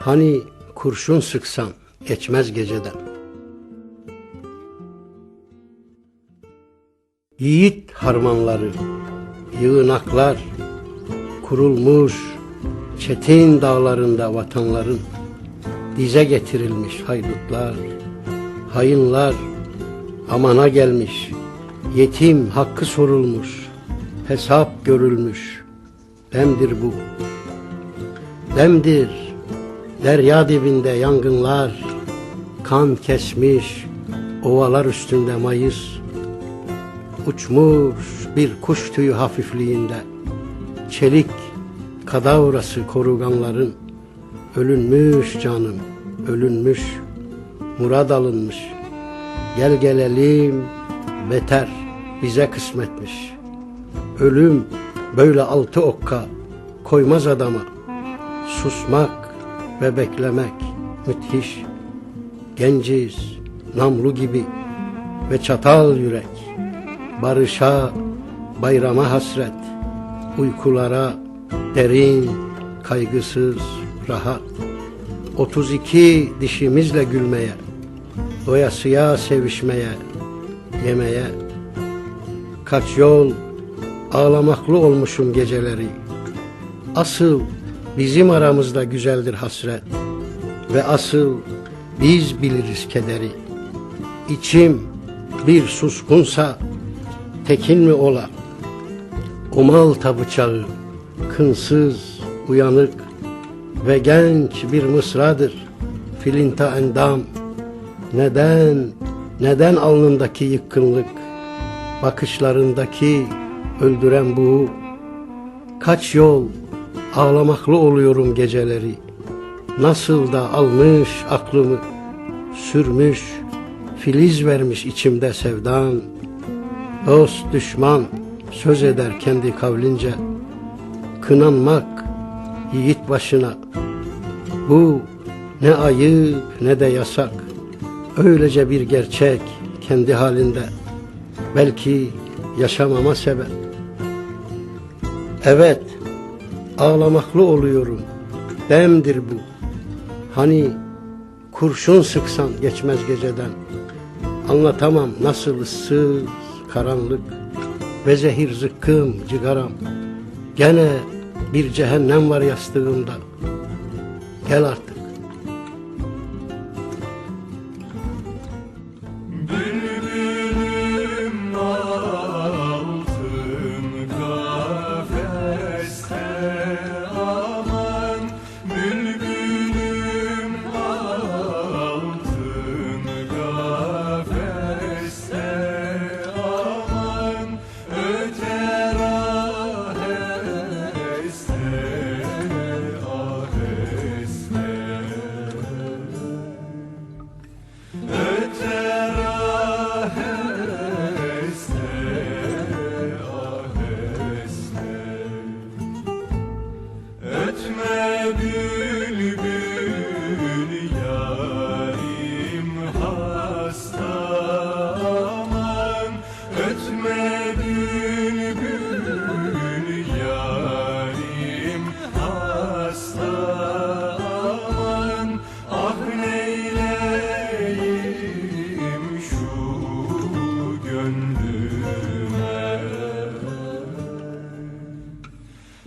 Hani kurşun sıksam geçmez geceden. Yiğit harmanları, yığınaklar, kurulmuş çetin dağlarında vatanların dize getirilmiş haydutlar, hayınlar, amana gelmiş, yetim hakkı sorulmuş, hesap görülmüş, demdir bu. Demdir, derya dibinde yangınlar, kan kesmiş, ovalar üstünde mayıs, uçmuş bir kuş tüyü hafifliğinde, çelik kadavrası koruganların, ölünmüş canım, ölünmüş, murad alınmış, gel gelelim, beter bize kısmetmiş. Ölüm böyle altı okka koymaz adama, susmak ve beklemek müthiş. Genciz, namlu gibi ve çatal yürek. Barışa, bayrama hasret, uykulara derin, kaygısız, rahat. 32 dişimizle gülmeye, doyasıya sevişmeye, yemeye. Kaç yol ağlamaklı olmuşum geceleri. Asıl bizim aramızda güzeldir hasret ve asıl biz biliriz kederi. İçim bir suskunsa tekin mi ola? O malta bıçağı kınsız, uyanık ve genç bir mısradır. Filinta endam. Neden, neden alnındaki yıkkınlık, bakışlarındaki öldüren bu, kaç yol ağlamaklı oluyorum geceleri. Nasıl da almış aklımı, sürmüş, filiz vermiş içimde sevdan. Dost düşman söz eder kendi kavlince, kınanmak yiğit başına. Bu ne ayıp ne de yasak, öylece bir gerçek kendi halinde. Belki yaşamama sebep. Evet, ağlamaklı oluyorum. Demdir bu. Hani kurşun sıksan geçmez geceden. Anlatamam nasıl ıssız, karanlık ve zehir zıkkım, cigaram. Gene bir cehennem var yastığımda. Gel artık.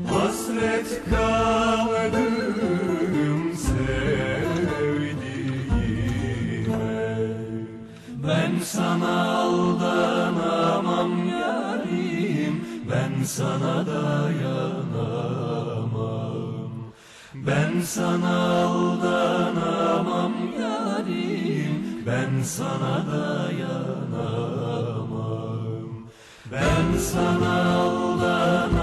Hasret kaldım sevdiğime. Ben sana aldanamam yarim Ben sana dayanamam. Ben sana aldanamam yarim Ben sana dayanamam. Ben sana aldanamam